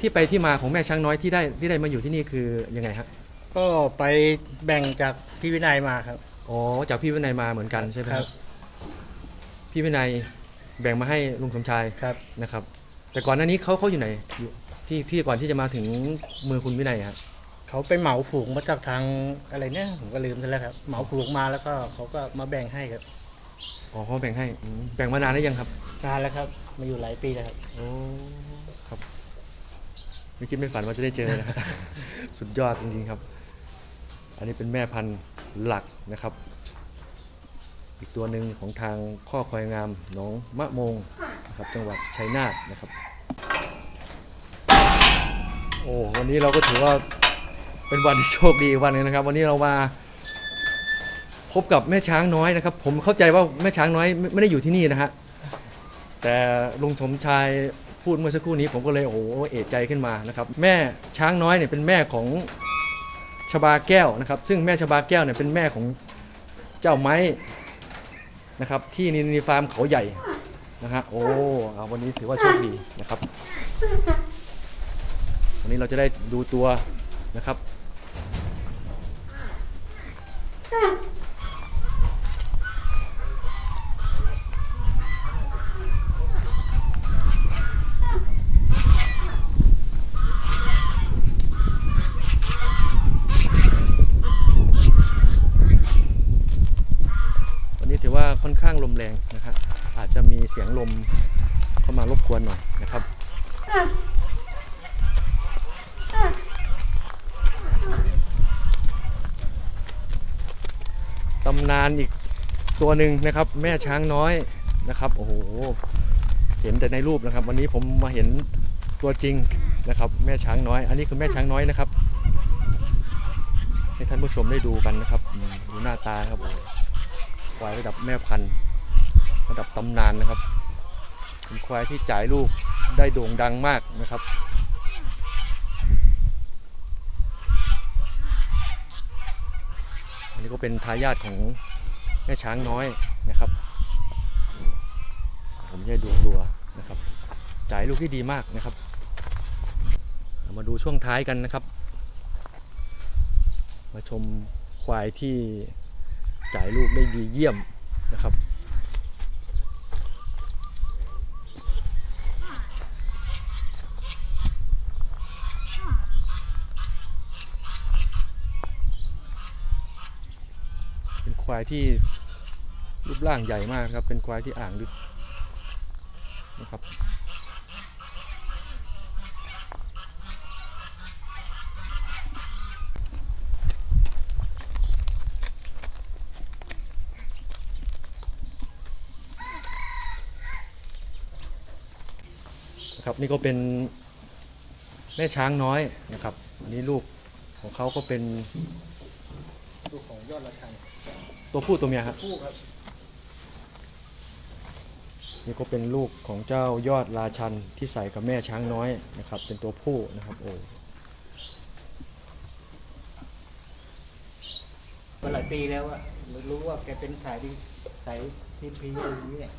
ที่ไปที่มาของแม่ช้างน้อยที่ได้ที่ได้มาอยู่ที่นี่คือยังไงฮะก็ไปแบ่งจากพี่วินัยมาครับ อ๋อจากพี่วินัยมาเหมือนกันใช่ไหมคครัรับบพี่วินัยแบ่งมาให้ลุงสมชายครับนะครับ แต่ก่อนหน้านี้เขาเขาอยู่ไหนอยู่ที่ที่ก่อนที่จะมาถึงมือคุณวินัยฮะเขาไปเหมาฝูงมาจากทางอะไรเนี่ยผมก็ลืมไปแล้วครับเหมาฝูงมาแล้วก็เขาก็มาแบ่งให้ครับอ๋อเขาแบ่งให้อืมแบ่งมานานได้ยังครับนานแล้วครับ มาอยู่หลายปีแล้วครับโอ้ครับ ไม่คิดไม่ฝันว่าจะได้เจอนะฮะสุดยอดจริงๆครับ อันนี้เป็นแม่พันธุ์หลักนะครับ อีกตัวหนึ่งของทางข้อควายงามหนองมะโมงนะครับ จังหวัดชัยนาทนะครับ โอ้วันนี้เราก็ถือว่าเป็นวันที่โชคดีอีกวันหนึงนะครับ วันนี้เรามาพบกับแม่ช้างน้อยนะครับ ผมเข้าใจว่าแม่ช้างน้อยไม่ไม่ได้อยู่ที่นี่นะฮะแต่ลุงสมชาย พูดเมื่อสักครู่นี้ผมก็เลยโอ้โหเอะใจขึ้นมานะครับแม่ช้างน้อยเนี่ยเป็นแม่ของชบาแก้วนะครับ ซึ่งแม่ชบาแก้วเนี่ยเป็นแม่ของเจ้าไม้นะครับที่นินีฟาร์มเขาใหญ่นะฮะโอ้เอาวันนี้ถือว่าโชคดีนะครับ วันนี้เราจะได้ดูตัวนะครับ วันนี้ถือว่าค่อนข้างลม แรงนะครับอาจจะมีเสียงลมเข้ามารบกวนหน่อยนะครับตำนานอีกตัวหนึ่งนะครับ แม่ช้างน้อยนะครับโอ้โหเห็นแต่ในรูปนะครับ วันนี้ผมมาเห็นตัวจริงนะครับ แม่ช้างน้อย อันนี้คือแม่ช้างน้อยนะครับ ให้ท่านผู้ชมได้ดูกันนะครับดูหน้าตาครับควายระดับแม่พันธุ์ ระดับตำนานนะครับเป็นควายที่จ่ายลูกได้โด่งดังมากนะครับอันนี้ก็เป็นทายาทของแม่ช้างน้อยนะครับ ผมจะดูตัวนะครับ จ่ายลูกที่ดีมากนะครับเรามาดูช่วงท้ายกันนะครับ มาชมควายที่จ่ายลูกได้ดีเยี่ยมนะครับ เป็นควายที่รูปร่างใหญ่มากครับ เป็นควายที่อ่างลึกนะครับนะครับนี่ก็เป็นแม่ช้างน้อยนะครับ อันนี้ลูกของเขาก็เป็น ลูกของยอดระฆังตัวผู้ตัวเมียครับ คู่ครับนี่ก็เป็นลูกของเจ้ายอดราชันที่ใส่กับแม่ช้างน้อยนะครับ เป็นตัวผู้นะครับโอ้มาหลายปีแล้วอะไม่รู้ว่าแกเป็นสายดีสายพีพีอย่างนี้เนี่ย